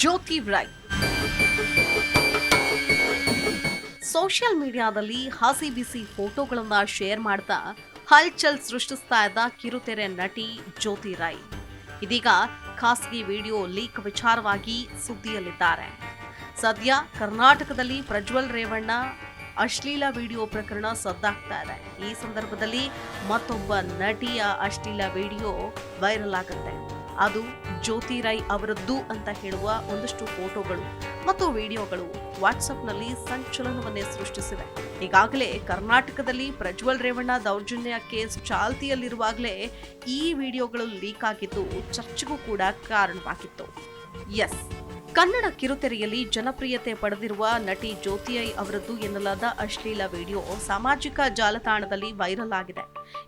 ಜ್ಯೋತಿ Rai. Social ಮೀಡಿಯಾದಲ್ಲಿ ಹಸಿ ಬಿಸಿ ಫೋಟೋಗಳನ್ನ ಶೇರ್ ಮಾಡ್ತಾ ಹಲ್ಚಲ್ ಸೃಷ್ಟಿಸ್ತಾ ಇದ್ದ ಕಿರುತೆರೆ ನಟಿ ಜ್ಯೋತಿ ರೈ. ಇದೀಗ ಖಾಸಗಿ ವಿಡಿಯೋ ಲೀಕ್ ವಿಚಾರವಾಗಿ ಸುದ್ದಿಯಲ್ಲಿದ್ದಾರೆ. ಸದ್ಯ ಕರ್ನಾಟಕದಲ್ಲಿ ಪ್ರಜ್ವಲ್ ರೇವಣ್ಣ ಅಶ್ಲೀಲ ವಿಡಿಯೋ ಪ್ರಕರಣ ಸದ್ದಾಗ್ತಾ ಇದೆ. ಈ ಸಂದರ್ಭದಲ್ಲಿ ಮತ್ತೊಬ್ಬ ನಟಿಯ ಅಶ್ಲೀಲ ವಿಡಿಯೋ ವೈರಲ್ ಆಗುತ್ತೆ. ಅದು ಜ್ಯೋತಿ ರೈ ಅವರದ್ದು ಅಂತ ಹೇಳುವ ಒಂದಷ್ಟು ಫೋಟೋಗಳು ಮತ್ತು ವಿಡಿಯೋಗಳು ವಾಟ್ಸಪ್ನಲ್ಲಿ ಸಂಚಲನವನ್ನೇ ಸೃಷ್ಟಿಸಿವೆ. ಈಗಾಗಲೇ ಕರ್ನಾಟಕದಲ್ಲಿ ಪ್ರಜ್ವಲ್ ರೇವಣ್ಣ ದೌರ್ಜನ್ಯ ಕೇಸ್ ಚಾಲ್ತಿಯಲ್ಲಿರುವಾಗಲೇ ಈ ವಿಡಿಯೋಗಳು ಲೀಕ್ ಆಗಿದ್ದು ಚರ್ಚೆಗೂ ಕೂಡ ಕಾರಣವಾಗಿತ್ತು. ಎಸ್. ಕನ್ನಡ ಕಿರುತೆರೆಯಲ್ಲಿ ಜನಪ್ರಿಯತೆ ಪಡೆದಿರುವ ನಟಿ ಜ್ಯೋತಿಯೈ ಅವರದ್ದು ಎನ್ನಲಾದ ಅಶ್ಲೀಲ ವಿಡಿಯೋ ಸಾಮಾಜಿಕ ಜಾಲತಾಣದಲ್ಲಿ ವೈರಲ್ ಆಗಿದೆ.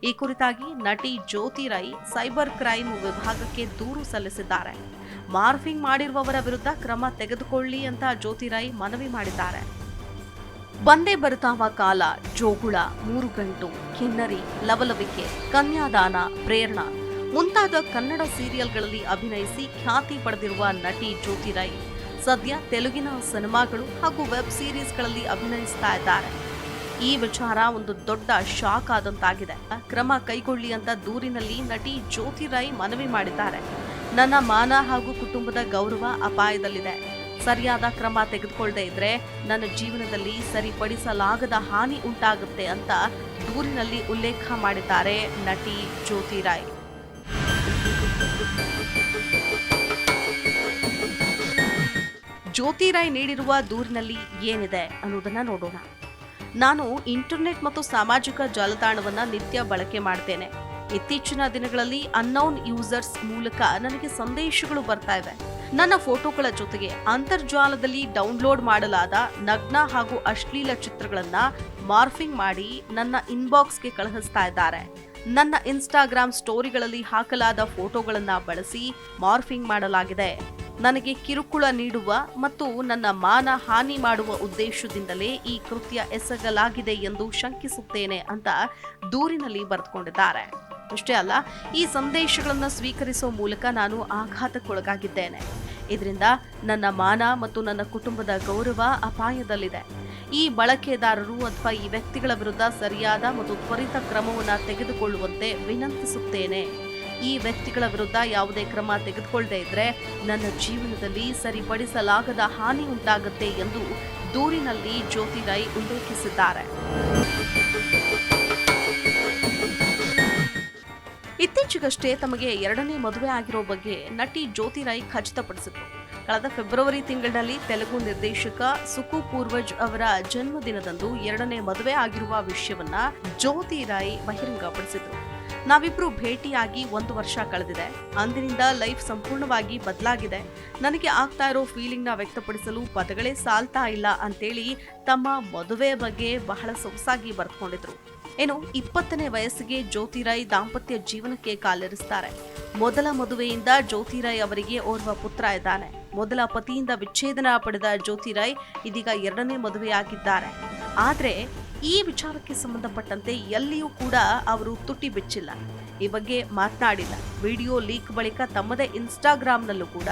ಈ ಕುರಿತಾಗಿ ನಟಿ ಜ್ಯೋತಿ ರೈ ಸೈಬರ್ ಕ್ರೈಮ್ ವಿಭಾಗಕ್ಕೆ ದೂರು ಸಲ್ಲಿಸಿದ್ದಾರೆ. ಮಾರ್ಫಿಂಗ್ ಮಾಡಿರುವವರ ವಿರುದ್ಧ ಕ್ರಮ ತೆಗೆದುಕೊಳ್ಳಿ ಅಂತ ಜ್ಯೋತಿ ರೈ ಮನವಿ ಮಾಡಿದ್ದಾರೆ. ಬಂದೇ ಬರುತ್ತಾವ ಕಾಲ, ಜೋಗುಳ, ಮೂರು ಗಂಟು, ಕಿನ್ನರಿ, ಲವಲವಿಕೆ, ಕನ್ಯಾದಾನ, ಪ್ರೇರಣಾ. ಮುಂತಾದ ಕನ್ನಡ ಸೀರಿಯಲ್ಗಳಲ್ಲಿ ಅಭಿನಯಿಸಿ ಖ್ಯಾತಿ ಪಡೆದಿರುವ ನಟಿ ಜ್ಯೋತಿ ರೈ ಸದ್ಯ ತೆಲುಗಿನ ಸಿನಿಮಾಗಳು ಹಾಗೂ ವೆಬ್ ಸೀರೀಸ್ಗಳಲ್ಲಿ ಅಭಿನಯಿಸ್ತಾ ಇದ್ದಾರೆ. ಈ ವಿಚಾರ ಒಂದು ದೊಡ್ಡ ಶಾಕ್ ಆದಂತಾಗಿದೆ. ಕ್ರಮ ಕೈಗೊಳ್ಳಿ ಅಂತ ದೂರಿನಲ್ಲಿ ನಟಿ ಜ್ಯೋತಿ ರೈ ಮನವಿ ಮಾಡಿದ್ದಾರೆ. ನನ್ನ ಮಾನ ಹಾಗೂ ಕುಟುಂಬದ ಗೌರವ ಅಪಾಯದಲ್ಲಿದೆ. ಸರಿಯಾದ ಕ್ರಮ ತೆಗೆದುಕೊಳ್ಳದೆ ಇದ್ರೆ ನನ್ನ ಜೀವನದಲ್ಲಿ ಸರಿಪಡಿಸಲಾಗದ ಹಾನಿ ಉಂಟಾಗುತ್ತೆ ಅಂತ ದೂರಿನಲ್ಲಿ ಉಲ್ಲೇಖ ಮಾಡಿದ್ದಾರೆ ನಟಿ ಜ್ಯೋತಿ ರಾಯ್ ಜ್ಯೋತಿ ರಾಯ್ ನೀಡಿರುವ ದೂರಿನಲ್ಲಿ ಏನಿದೆ ಅನ್ನೋದನ್ನ ನೋಡೋಣ. ನಾನು ಇಂಟರ್ನೆಟ್ ಮತ್ತು ಸಾಮಾಜಿಕ ಜಾಲತಾಣವನ್ನ ನಿತ್ಯ ಬಳಕೆ ಮಾಡ್ತೇನೆ. ಇತ್ತೀಚಿನ ದಿನಗಳಲ್ಲಿ ಅನ್ನೌನ್ ಯೂಸರ್ಸ್ ಮೂಲಕ ನನಗೆ ಸಂದೇಶಗಳು ಬರ್ತಾ ಇವೆ. ನನ್ನ ಫೋಟೋಗಳ ಜೊತೆಗೆ ಅಂತರ್ಜಾಲದಲ್ಲಿ ಡೌನ್ಲೋಡ್ ಮಾಡಲಾದ ನಗ್ನ ಹಾಗೂ ಅಶ್ಲೀಲ ಚಿತ್ರಗಳನ್ನ ಮಾರ್ಫಿಂಗ್ ಮಾಡಿ ನನ್ನ ಇನ್ಬಾಕ್ಸ್ಗೆ ಕಳುಹಿಸ್ತಾ ಇದ್ದಾರೆ. ನನ್ನ ಇನ್ಸ್ಟಾಗ್ರಾಮ್ ಸ್ಟೋರಿಗಳಲ್ಲಿ ಹಾಕಲಾದ ಫೋಟೋಗಳನ್ನ ಬಳಸಿ ಮಾರ್ಫಿಂಗ್ ಮಾಡಲಾಗಿದೆ. ನನಗೆ ಕಿರುಕುಳ ನೀಡುವ ಮತ್ತು ನನ್ನ ಮಾನ ಹಾನಿ ಮಾಡುವ ಉದ್ದೇಶದಿಂದಲೇ ಈ ಕೃತ್ಯ ಎಸಗಲಾಗಿದೆ ಎಂದು ಶಂಕಿಸುತ್ತೇನೆ ಅಂತ ದೂರಿನಲ್ಲಿ ಬರೆದುಕೊಂಡಿದ್ದಾರೆ. ಅಷ್ಟೇ ಅಲ್ಲ, ಈ ಸಂದೇಶಗಳನ್ನು ಸ್ವೀಕರಿಸುವ ಮೂಲಕ ನಾನು ಆಘಾತಕ್ಕೊಳಗಾಗಿದ್ದೇನೆ. ಇದರಿಂದ ನನ್ನ ಮಾನ ಮತ್ತು ನನ್ನ ಕುಟುಂಬದ ಗೌರವ ಅಪಾಯದಲ್ಲಿದೆ. ಈ ಬಳಕೆದಾರರು ಅಥವಾ ಈ ವ್ಯಕ್ತಿಗಳ ವಿರುದ್ಧ ಸರಿಯಾದ ಮತ್ತು ತ್ವರಿತ ಕ್ರಮವನ್ನು ತೆಗೆದುಕೊಳ್ಳುವಂತೆ ವಿನಂತಿಸುತ್ತೇನೆ. ಈ ವ್ಯಕ್ತಿಗಳ ವಿರುದ್ಧ ಯಾವುದೇ ಕ್ರಮ ತೆಗೆದುಕೊಳ್ಳದೇ ಇದ್ರೆ ನನ್ನ ಜೀವನದಲ್ಲಿ ಸರಿಪಡಿಸಲಾಗದ ಹಾನಿ ಉಂಟಾಗುತ್ತೆ ಎಂದು ದೂರಿನಲ್ಲಿ ಜ್ಯೋತಿ ರೈ ಉಲ್ಲೇಖಿಸಿದ್ದಾರೆ. ಇತ್ತೀಚೆಗಷ್ಟೇ ತಮಗೆ ಎರಡನೇ ಮದುವೆ ಆಗಿರೋ ಬಗ್ಗೆ ನಟಿ ಜ್ಯೋತಿ ರೈ ಖಚಿತಪಡಿಸಿದ್ರು. ಕಳೆದ ಫೆಬ್ರವರಿ ತಿಂಗಳಲ್ಲಿ ತೆಲುಗು ನಿರ್ದೇಶಕ ಸುಕು ಪೂರ್ವಜ್ ಅವರ ಜನ್ಮದಿನದಂದು ಎರಡನೇ ಮದುವೆ ಆಗಿರುವ ವಿಷಯವನ್ನ ಜ್ಯೋತಿ ರೈ ಬಹಿರಂಗಪಡಿಸಿದ್ರು. ನಾವಿಬ್ರು ಭೇಟಿಯಾಗಿ ಒಂದು ವರ್ಷ ಕಳೆದಿದೆ. ಅಂದಿನಿಂದ ಲೈಫ್ ಸಂಪೂರ್ಣವಾಗಿ ಬದಲಾಗಿದೆ. ನನಗೆ ಆಗ್ತಾ ಇರೋ ಫೀಲಿಂಗ್ನ ವ್ಯಕ್ತಪಡಿಸಲು ಪದಗಳೇ ಸಾಲ್ತಾ ಇಲ್ಲ ಅಂತೇಳಿ ತಮ್ಮ ಮದುವೆ ಬಗ್ಗೆ ಬಹಳ ಸೊಗಸಾಗಿ ಬರ್ಕೊಂಡಿದ್ರು. ಏನು, ಇಪ್ಪತ್ತನೇ ವಯಸ್ಸಿಗೆ ಜ್ಯೋತಿರಾಯ್ ದಾಂಪತ್ಯ ಜೀವನಕ್ಕೆ ಕಾಲಿರಿಸ್ತಾರೆ. ಮೊದಲ ಮದುವೆಯಿಂದ ಜ್ಯೋತಿರಾಯ್ ಅವರಿಗೆ ಓರ್ವ ಪುತ್ರ ಇದ್ದಾನೆ. ಮೊದಲ ಪತಿಯಿಂದ ವಿಚ್ಛೇದನ ಪಡೆದ ಜ್ಯೋತಿರಾಯ್ ಇದೀಗ ಎರಡನೇ ಮದುವೆಯಾಗಿದ್ದಾರೆ. ಆದ್ರೆ ಈ ವಿಚಾರಕ್ಕೆ ಸಂಬಂಧಪಟ್ಟಂತೆ ಎಲ್ಲಿಯೂ ಕೂಡ ಅವರು ತುಟಿ ಬಿಚ್ಚಿಲ್ಲ. ಈ ಬಗ್ಗೆ ಮಾತನಾಡಿಲ್ಲ. ವಿಡಿಯೋ ಲೀಕ್ ಬಳಿಕ ತಮ್ಮದೇ ಇನ್ಸ್ಟಾಗ್ರಾಮ್ನಲ್ಲೂ ಕೂಡ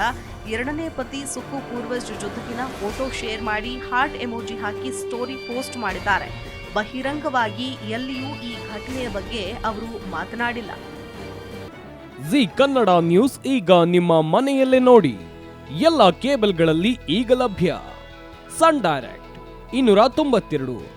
ಎರಡನೇ ಪತಿ ಸುಕ್ಕು ಪೂರ್ವಜ್ ಜೊತೆಗಿನ ಫೋಟೋ ಶೇರ್ ಮಾಡಿ ಹಾರ್ಟ್ ಎಮೋಜಿ ಹಾಕಿ ಸ್ಟೋರಿ ಪೋಸ್ಟ್ ಮಾಡಿದ್ದಾರೆ. ಬಹಿರಂಗವಾಗಿ ಎಲ್ಲಿಯೂ ಈ ಘಟನೆಯ ಬಗ್ಗೆ ಅವರು ಮಾತನಾಡಿಲ್ಲ. ಜಿ ಕನ್ನಡ ನ್ಯೂಸ್ ಈಗ ನಿಮ್ಮ ಮನೆಯಲ್ಲೇ ನೋಡಿ. ಎಲ್ಲ ಕೇಬಲ್ಗಳಲ್ಲಿ ಈಗ ಲಭ್ಯ. ಸನ್ ಡೈರೆಕ್ಟ್ ಇನ್ನೂರ ತೊಂಬತ್ತೆರಡು.